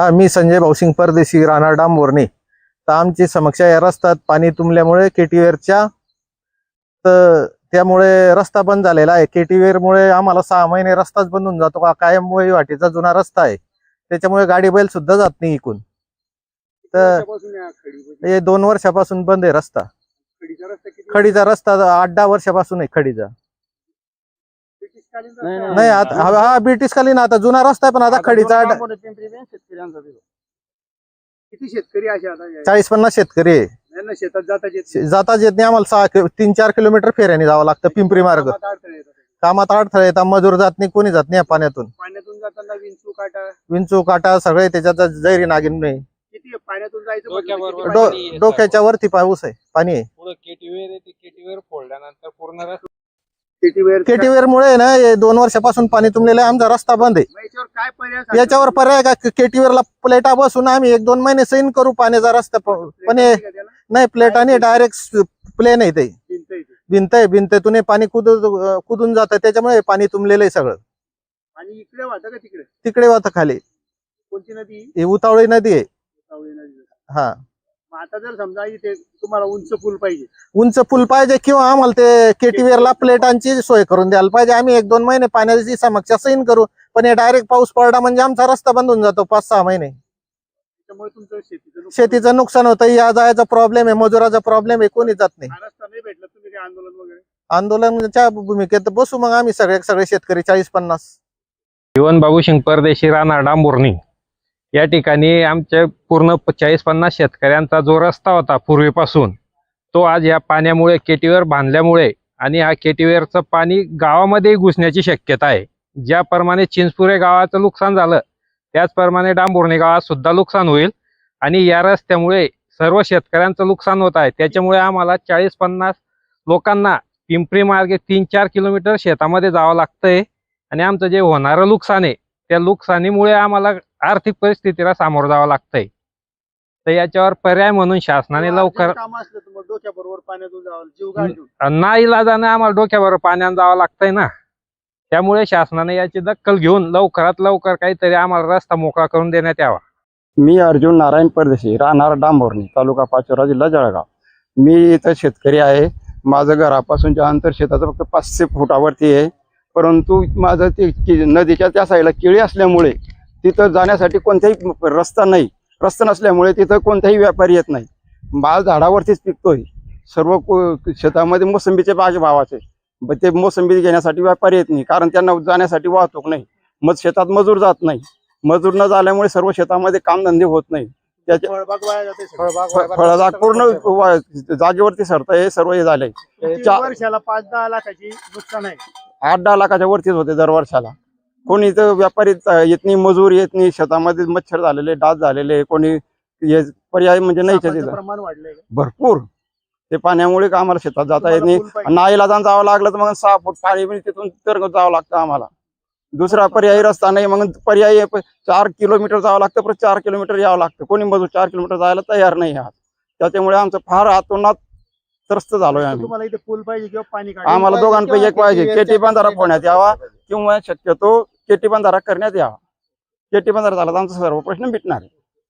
हा मी संजय भाऊसिंग परदेशी राहणार डांबोर्णे तर आमची समस्या या रस्त्यात पाणी तुंबल्यामुळे केटीवेरच्या तर त्यामुळे रस्ता बंद झालेला आहे. केटीवेरमुळे आम्हाला सहा महिने रस्ताच बंद होऊन जातो. का कायम वाटीचा जुना रस्ता आहे. त्याच्यामुळे गाडी बैल सुद्धा जात नाही इकून. तर हे दोन वर्षापासून बंद आहे रस्ता. खडीचा रस्ता आठ दहा वर्षापासून आहे खडीचा. नाही आता हा- हा ब्रिटिश कालीन आता जुना रस्ता आहे पण आता खडीचा किती शेतकरी असे आता या- चाळीस पन्नास शेतकरी आहे यांना शेतात जाता येत नाही. जाताच येत नाही आम्हाला सहा कि- तीन चार किलोमीटर फेऱ्याने जावं लागतं पिंपरी मार्ग कामात अडथळे येतात. कामात अडथळे येतात मजूर जात नाही कोणी जात नाही या पाण्यातून पाण्यातून जाताना विंचू काटा विंचू काटा सगळे त्याच्यात जैरी नागिन नाही किती आहे? पाण्यातून जायचं म्हटलं तर डोक्याबरोबर किती डो- पाणी आहे? डोक्याच्या वरती पाऊस आहे पाणी आहे पुढे केटीवेर आहे ते केटीवेर फोडल्यानंतर पूर्ण केटीवेर मुळे ना हे दोन वर्षापासून पाणी तुंबलेलं आहे आमचा रस्ता बंद आहे. याच्यावर काय पर्याय सांगता? याच्यावर पर्याय का? केटीवेरला प्लेटा बसून आम्ही एक दोन महिने सैन करू पाण्याचा रस्ता प- पण हे का त्याला? नाही प्लेटाने डायरेक्ट प्लेन आहे ते. भिंत आहे ती. भिंत आहे भिंततून हे पाणी कुदून कुदून जातं त्याच्यामुळे हे पाणी तुंबलेलं आहे सगळं. आणि इकडे वाहतं का तिकडे? तिकडे वाहतं खाली. कोणती नदी? ही उतावळी नदी आहे. सावळी नदी. हा. आता जर समजा इथे तुम्हाला उंच पूल पाहिजे. उंच पूल पाहिजे किंवा आम्हाला ते केटीवेरला प्लेटांची सोय करून द्यायला पाहिजे. आम्ही एक दोन महिने पाण्याची समस्या सैन करू पण हे डायरेक्ट पाऊस पडला म्हणजे आमचा रस्ता बंद होऊन जातो पाच सहा महिने. त्यामुळे तुमचं शेतीचं नुकसान शेतीचं नुकसान होतं. या जायचा प्रॉब्लेम आहे मजुराचा प्रॉब्लेम आहे कोणी जात नाही. हा रस्ता नाही भेटला. तुम्ही काही आंदोलन वगैरे? आंदोलनाच्या भूमिकेत बसू मग आम्ही सगळे सगळे शेतकरी चाळीस पन्नास. जीवन बाबूसिंग परदेशी राहणार डांबुर्णी. या ठिकाणी आमच्या पूर्ण चाळीस पन्नास शेतकऱ्यांचा जो रस्ता होता पूर्वीपासून तो आज या पाण्यामुळे केटीवर बांधल्यामुळे आणि हा केटीवेरचं पाणी गावामध्ये घुसण्याची शक्यता आहे. ज्याप्रमाणे चिंचपुरे गावाचं नुकसान झालं त्याचप्रमाणे डांबुर्णे गावात सुद्धा नुकसान होईल आणि या रस्त्यामुळे सर्व शेतकऱ्यांचं नुकसान होत आहे. त्याच्यामुळे आम्हाला चाळीस पन्नास लोकांना पिंपरी मार्गे तीन चार किलोमीटर शेतामध्ये जावं लागतंय आणि आमचं जे होणारं नुकसान आहे त्या नुकसानीमुळे आम्हाला आर्थिक परिस्थितीला सामोरं जावं लागतंय. तर याच्यावर पर्याय म्हणून शासनाने लवकर काम असलं तर मग डोक्याबरोबर पाण्यातून जावं जीव गाळ घेऊन. ना इलाजाने आम्हाला डोक्यावर पाण्यानं जावं लागतंय ना. त्यामुळे शासनाने याची दखल घेऊन लवकरात लवकर काहीतरी आम्हाला रस्ता मोकळा करून देण्यात यावा. मी अर्जुन नारायण परदेशी राहणार डांबोर्णी तालुका पाचोरा जिल्हा जळगाव. मी इथं शेतकरी आहे. माझं घरापासूनचे अंतर शेताचं फक्त पाचशे फुटावरती आहे. परंतु माझं ते कि- नदीच्या त्या साईडला केळी असल्यामुळे तिथं जाण्यासाठी कोणताही रस्ता नाही. रस्ता नसल्यामुळे तिथं कोणताही व्यापारी येत नाही. माल झाडावरतीच पिकतोय. सर्व शेतामध्ये मोसंबीचे बाग भावाचे ते मोसंबी घेण्यासाठी व्यापारी येत नाही. कारण त्यांना जाण्यासाठी वाहतूक नाही. मग शेतात मजूर जात नाही. मजूर न झाल्यामुळे सर्व शेतामध्ये कामधंदे होत नाही. त्याच्या फळबाग वाया जाते सगळं. फ- फळबाग पूर्ण जागेवरती सरत हे सर्व हे झालंय. वर्षाला पाच दहा लाखाची नुकसान आहे. आठ दहा लाखाच्या वरतीच होते दर वर्षाला. कोणी इथं व्यापारी येत नाही मजूर येत नाही शेतामध्ये मच्छर झालेले डास झालेले कोणी पर्याय म्हणजे नाही प्रमाण? भरपूर. ते पाण्यामुळे का आम्हाला शेतात जाता येत नाही. नाईला जावं लागलं तर मग सहा फूट पाणी बिणी तिथून तर जावं लागतं आम्हाला. दुसरा पर्यायी रस्ता नाही मग पर्यायी चार किलोमीटर जावं लागतं परत चार किलोमीटर यावं लागतं. कोणी मजूर चार किलोमीटर जायला तयार नाही आहात. त्याच्यामुळे आमचं फार आतोनात त्रस्त झालोय तर आम्ही. तुम्हाला इथे पूल पाहिजे किंवा पाणी. आम्हाला दोघांपैकी एक पाहिजे. केटी बंधारा फोडण्यात यावा किंवा शक्यतो केटी बंधारा करण्यात यावा. केटी बंधारा झाला तर आमचा सर्व प्रश्न मिटणार आहे.